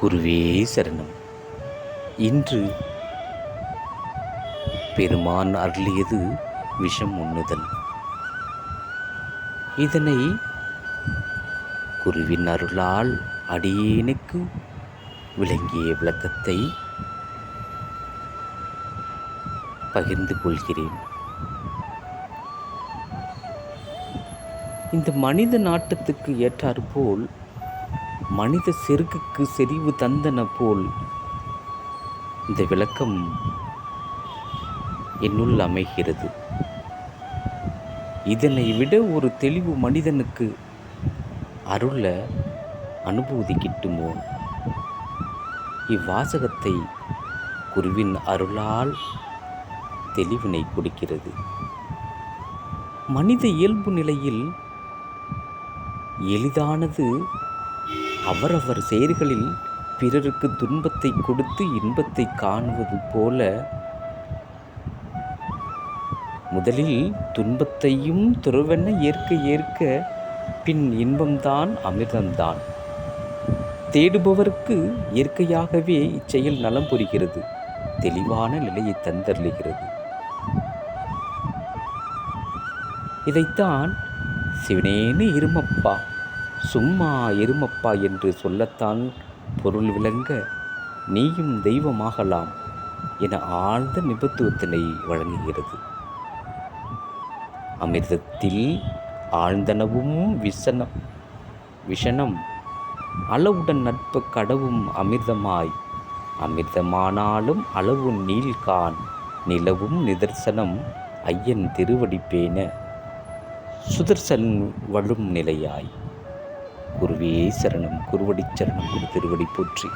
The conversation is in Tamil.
குருவே சரணம். இன்று பெருமான் அருளியது விஷம் உண்ணுதல். இதனை குருவின் அருளால் அடியேனுக்கு விளங்கிய விளக்கத்தை பகிர்ந்து கொள்கிறேன். இந்த மனித நாட்டத்துக்கு ஏற்றாற்போல் மனித செருக்குக்கு செறிவு தந்தன போல் இந்த விளக்கம் என்னுள் அமைகிறது. இதனை விட ஒரு தெளிவு மனிதனுக்கு அருள அனுபூதி கிட்டுமோ? இவ்வாசகத்தை குருவின் அருளால் தெளிவினை கொடுக்கிறது. மனித இயல்பு நிலையில் எளிதானது அவரவர் செயல்களில் பிறருக்கு துன்பத்தை கொடுத்து இன்பத்தை காணுவது போல முதலில் துன்பத்தையும் துறவென ஏற்க ஏற்க பின் இன்பம்தான் அமிர்தம்தான். தேடுபவருக்கு இயற்கையாகவே இச்செயல் நலம் புரிகிறது. தெளிவான நிலையை தந்தருளுகிறது. இதைத்தான் சிவனேன்னு இருமப்பா. சும்மா எருமப்பா என்று சொல்லத்தான் பொருள் விளங்க நீயும் தெய்வமாகலாம் என ஆழ்ந்த நிபத்துவத்தினை வழங்குகிறது. அமிர்தத்தில் ஆழ்ந்தனவும் விசனம் விஷனம் அளவுடன் நட்பு கடவும் அமிர்தமாய் அமிர்தமானாலும் அளவு நீல்கான் நிலவும் நிதர்சனம் ஐயன் திருவடிப்பேன சுதர்சன் வழும் நிலையாய். குருவே சரணம் குருவடி சரணம் குரு திருவடி போற்றி.